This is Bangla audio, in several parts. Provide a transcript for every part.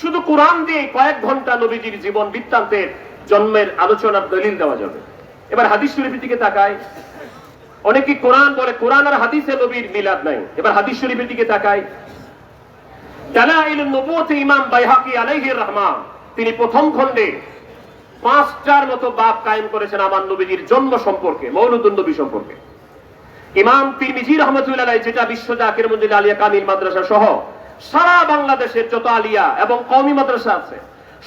শুধু কোরআন দিয়ে কয়েক ঘণ্টা নবীজির জীবন বৃত্তান্তের জন্মের আলোচনার দলিল দেওয়া যাবে। এবার হাদিস শরীফের দিকে তাকায় অনেকে কোরআন বলে, কোরআন আর হাদিসে নবীর মিলাদ নাই। এবার হাদিস শরীফের দিকে তাকায় ইমাম বাইহাকি আলাইহির রহমান, তিনি প্রথম খণ্ডে পাঁচটার মতো বাপ কায়েম করেছেন আমার নবীজির জন্ম সম্পর্কে, মৌলুদুন নবী সম্পর্কে। ইমাম তিরমিজি রহমতুল্লাহ যেটা বিশ্ব জাকির মঞ্জিল আলিয়া কামিল মাদ্রাসা সহ সারা বাংলাদেশের যত আলিয়া এবং কওমি মাদ্রাসা আছে,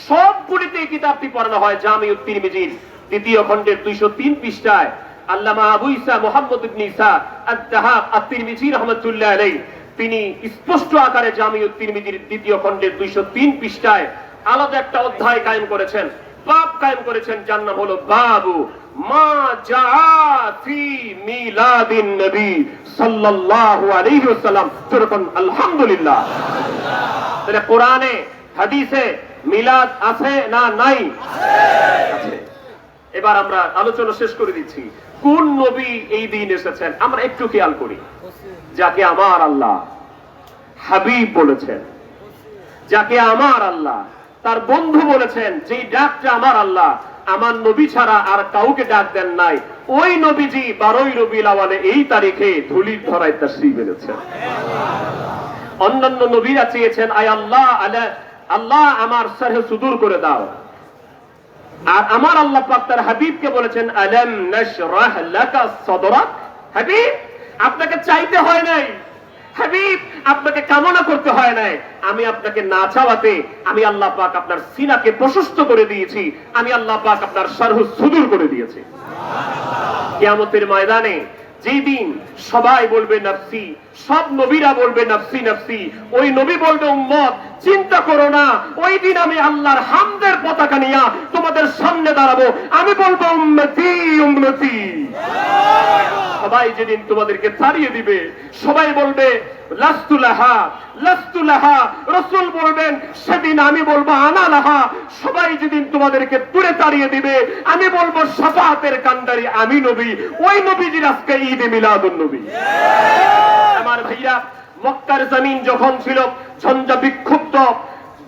সবগুলিতে এই কিতাবটি পড়ানো হয় জামিউত তিরমিজির দ্বিতীয় খণ্ডের দুইশো তিন পৃষ্ঠায়। আল্লামা আবু ইসা মোহাম্মদ ইবনে ইসা আদ-দাহাব আত-তিরমিজি রহমতুল্লাহ তিনি স্পষ্ট আকারে জামিউত মিজির দ্বিতীয় খণ্ডের দুইশো তিন পৃষ্ঠায় আলাদা একটা অধ্যায় কায়েম করেছেন। বাব কায়েম করেছেন, যার নাম হলো বাবু। মা মিলাদিন নবী সাল্লাল্লাহু আলাইহি ওয়াসাল্লাম। আলহামদুলিল্লাহ। তাহলে কোরআনে, হাদিসে মিলাদ আছে না নাই? আছে। এবার আমরা আলোচনা শেষ করে দিচ্ছি। কোন নবী এই দিন এসেছেন? আমরা একটু খেয়াল করি। যাকে আমার আল্লাহ হাবিব বলেছেন। যাকে আমার আল্লাহ তার বন্ধু বলেছেন, যেই ডাকটা আমার আল্লাহ, আমার নবী ছাড়া আর কাউকে ডাক দেন নাই। ওই নবীজি বারোই রবিউল আওয়ালে এই তারিখে ধুলির ধরায় তাশ্রী বেড়েছেন অন্যান্য নবীরা চেয়েছেন, আয় আল্লাহ, আলা, আল্লাহ আমার সারহে সুদূর করে দাও। আর আমার আল্লাহ পাক তার হাবিবকে বলেছেন, আলাম নাশরাহ লাকা সাদরাক? হাবিব, আপনাকে চাইতে হয় নাই। আপনাকে কামনা করতে হয় নাই। আমি আপনাকে না চাওয়াতে আমি আল্লাহ পাক আপনার সিনাকে প্রশস্ত করে দিয়েছি। আমি আল্লাহ পাক আপনার সারহ সুদূর করে দিয়েছি। কিয়ামতের ময়দানে যেই দিন সবাই বলবে নাফসি, সব নবীরা বলবে নাফসি নাফসি। ওই নবী বলবে, উম্মত, চিন্তা করো না। ওই দিন আমি আল্লাহর হামদের পতাকা নিয়ে তোমাদের সামনে দাঁড়াবো। আমি বলব, উম্মতি উম্মতি। সবাই যেদিন তোমাদেরকে তাড়িয়ে দিবে সবাই বলবে লাস্তুলাহা লাস্তুলাহা রসুল বলবেন সেদিন আমি বলব আনা লাহা সবাই যেদিন তোমাদেরকে দূরে তাড়িয়ে দিবে আমি বলব সাফাতের কান্ডারি আমি নবী ওই নবীজির আজকে ঈদে মিলাদুন নবী। আমার ভাইরা মক্কার জমিন যখন ছিল ঝঞ্ঝা বিক্ষুব্ধ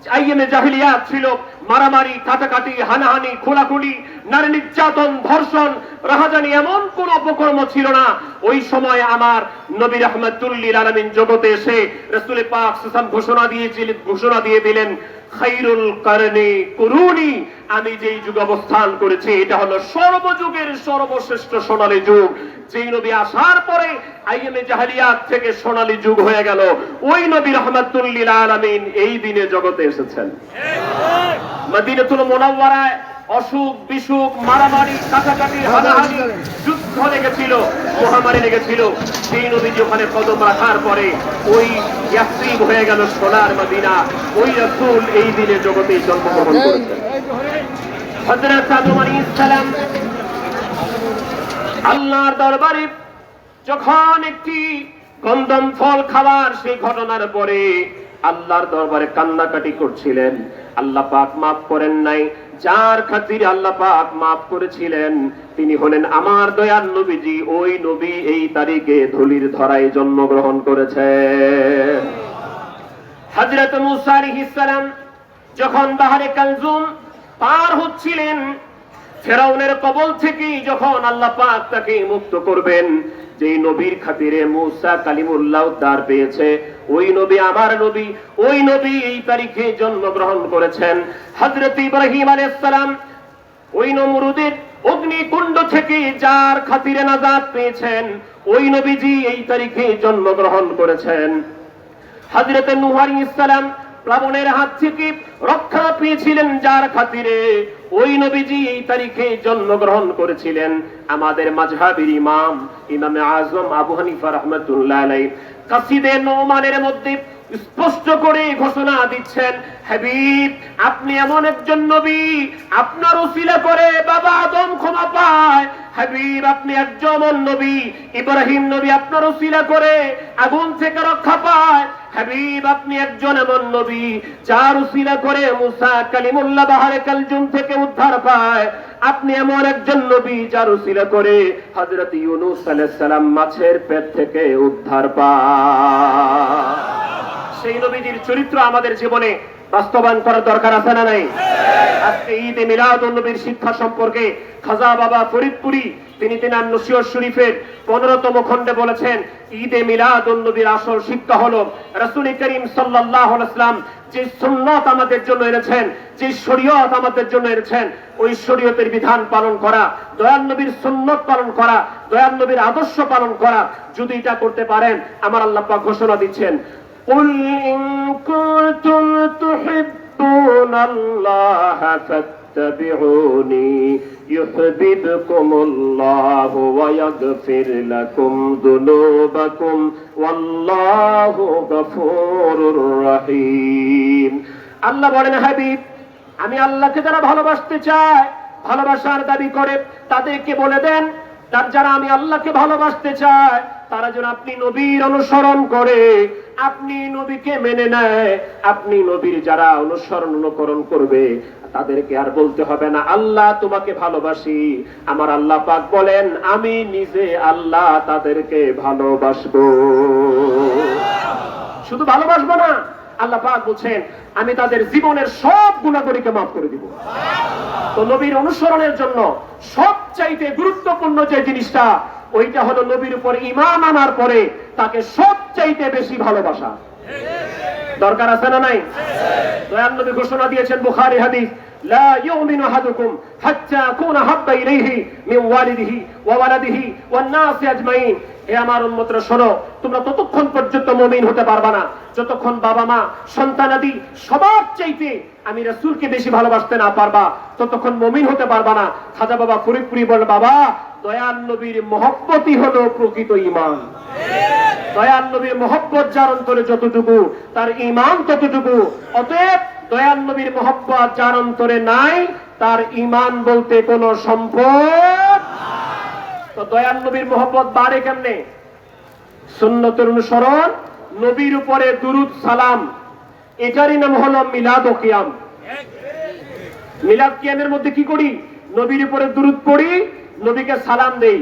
আইএমএ জাহিলিয়াত ছিল। মারামারি, কাটাকাটি, হানাহানি, খোলাখুলি, নারী নির্যাতন, ধর্ষণ, রাহাজানি এমন কোন অপকর্ম ছিল না। ওই সময় আমার নবী রহমতুল্লিল আলমিন জগতে এসে রসুল পাক সুসান ঘোষণা দিয়েছিলেন ঘোষণা দিয়ে দিলেন খাইরুল কারণে করুনি। আমি যেই যুগ অবস্থান করেছি এটা হলো সর্বযুগের সর্বশ্রেষ্ঠ সোনালী যুগ। যেই নবী আসার পরে আইএমএ জাহালিয়াত থেকে সোনালী যুগ হয়ে গেল। ওই নবী রহমাতুল্লিল আলমিন এই দিনে জগতে এসেছেন। মদিনাতুল মোনাওয়ারায় অসুখ বিসুখ মারামারি কাটাকাটি হানাহানি যুদ্ধ লেগেছিল মহামারী লেগেছিল। সেই নবীজি ওখানে কদম রাখার পরে ওই ইয়াসরিব হয়ে গেল সোনার মদিনা ওই রাসূল এই দিনে জগতে জন্মগ্রহণ করেছেন। হযরত আদম আলাইহিস সালাম আল্লাহর দরবারে যখন একটি গন্ধম ফল খাওয়ার সেই ঘটনার পরে আল্লাহর দরবারে কান্নাকাটি করছিলেন। আল্লাহ পাক মাফ করেন নাই। যার খাতিরে আল্লাহ পাক মাফ করেছিলেন, তিনি হলেন আমার দয়ার নবীজি। ওই নবী এই তারিখে ধুলির ধরায় জন্মগ্রহণ করেছেন। হযরত মুসা আলাইহিস সালাম যখন বাহারে কালজুম পার হচ্ছিলেন ফেরাউনের কবল থেকে যখন আল্লাহ পাক তাকে মুক্ত করবেন, যেই নবীর খাতিরে মুসা কালিমুল্লাহ উদ্ধার পেয়েছে, ওই নবী আমার নবী, ওই নবী এই তারিখে জন্মগ্রহণ করেছেন। হযরত ইব্রাহিম আলাইহিস সালাম ওই নমরুদের অগ্নিকুণ্ড থেকে যার খাতিরে নাজাত পেয়েছেন, ওই নবীজি এই তারিখে জন্মগ্রহণ করেছেন। হজরত নুহার ইসলাম প্লাবনের হাত থেকে রক্ষা পেয়েছিলেন যার খাতিরে ওই নবীজি এই তারিখে জন্মগ্রহণ করেছিলেন। আমাদের মাঝহাবির ইমাম, ইমামে আজম আবু হানিফা রহমতুল্লাহ কাসিদে নোমানের মধ্যে স্পষ্ট করে ঘোষণা দিচ্ছেন, হাবিব, আপনি এমন একজন নবী, আপনার উসিলা করে বাবা আদম ক্ষমা পায়। হাবিব, আপনি একজন নবী, ইব্রাহিম নবী আপনার উসিলা করে আগুন থেকে রক্ষা পায়। হাবিব, আপনি একজন এমন নবী, যার উসিলা করে মুসা কালিমুল্লাহ বাহারে কালজুম থেকে উদ্ধার পায়। আপনি এমন একজন নবী, যার উসিলা করে হযরত ইউনুস আলাইহিস সালাম মাছের পেট থেকে উদ্ধার পায়। সেই নবীজির চরিত্র আমাদের জীবনে বাস্তবায়ন করার দরকার আছে না নাই? আজকে ঈদে মিলাদ নবীর শিক্ষা সম্পর্কে খাজা বাবা ফরিদপুরি, তিনি তিনার নসিয়র শরীফের পনেরোতম খণ্ডে বলেছেন, ঈদে মিলাদ নবীর আসল শিক্ষা হলো রাসূল করিম সাল্লাল্লাহু আলাইহি ওয়াসাল্লাম যে সুন্নাত আমাদের জন্য এনেছেন, যে শরীয়ত আমাদের জন্য এনেছেন, ওই শরীয়তের বিধান পালন করা, দয়াল নবীর সুন্নত পালন করা, দয়াল নবীর আদর্শ পালন করা, যদি এটা করতে পারেন, আমার আল্লাহ ঘোষণা দিচ্ছেন। قل إن كنتم تحبون الله فاتبعوني يحببكم الله ويغفر لكم ذنوبكم والله غفور رحيم আল্লাহ বলেন হাবিব আমি আল্লাহকে যারা ভালোবাসতে চায় ভালোবাসার দাবি করে তাদেরকে বলে দেন তার যারা আমি আল্লাহকে ভালোবাসতে চায় তারা যেন আপনি নবীর অনুসরণ করে, আপনি নবীকে মেনে নেয়, আপনি নবীর যারা অনুসরণ অনুকরণ করবে, তাদেরকে আর বলতে হবে না, আল্লাহ তোমাকে ভালোবাসি। আমার আল্লাহ পাক বলেন, আমি নিজে আল্লাহ তাদেরকে ভালোবাসবো। শুধু ভালোবাসবো না, আল্লাহ পাক বলছেন, আমি তাদের জীবনের সব গুণাগরিকে মাফ করে দিব। তো নবীর অনুসরণের জন্য সবচাইতে গুরুত্বপূর্ণ যে জিনিসটা ওইটা হলো নবীর উপর ইমান আনার পরে তাকে সবচাইতে বেশি ভালোবাসা। দরকার আছে না নাই? দয়াল নবী ঘোষণা দিয়েছেন বুখারি হাদিস, লা ইউমিনু আহাদুকুম হাত্তা কুনা হাব্বা ইলাইহি মিন ওয়ালিদিহি ওয়া ওয়ালাদিহি ওয়ান আজমাইন। হে আমার উম্মতরা, শোনো, তোমরা ততক্ষণ পর্যন্ত মুমিন হতে পারবা না। যতক্ষণ বাবা মা সন্তানাদি সবার চাইতে আমি রাসূলকে বেশি ভালোবাসতে না পারবা, ততক্ষণ মুমিন হতে পারবা না। খাজা বাবা ফরিদপুরি বলে বাবা, দয়াল নবীর মহব্বতই হলো প্রকৃত ঈমান। দয়াল নবীর মহব্বত যার অন্তরে যতটুকু, তার ইমান ততটুকু। অতএব দয়াল নবীর মহব্বত যার অন্তরে নাই, তার ইমান বলতে কোনো সম্পদ তো দয়াল নবীর মহব্বত বাড়ে কেমনে? সুন্নতের অনুসরণ, নবীর উপরে দুরুদ, সালাম। এটারই নাম হলো মিলাদ ও কিয়াম। মিলাদ কিয়ামের মধ্যে কি করি? নবীর উপরে দুরুদ পড়ি, নবীকে সালাম দেই।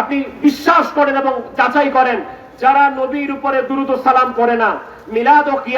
আপনি বিশ্বাস করেন এবং যাচাই করেন, যারা নবীর উপরে দুরুদ সালাম করে না, মিলাদ ও কিয়াম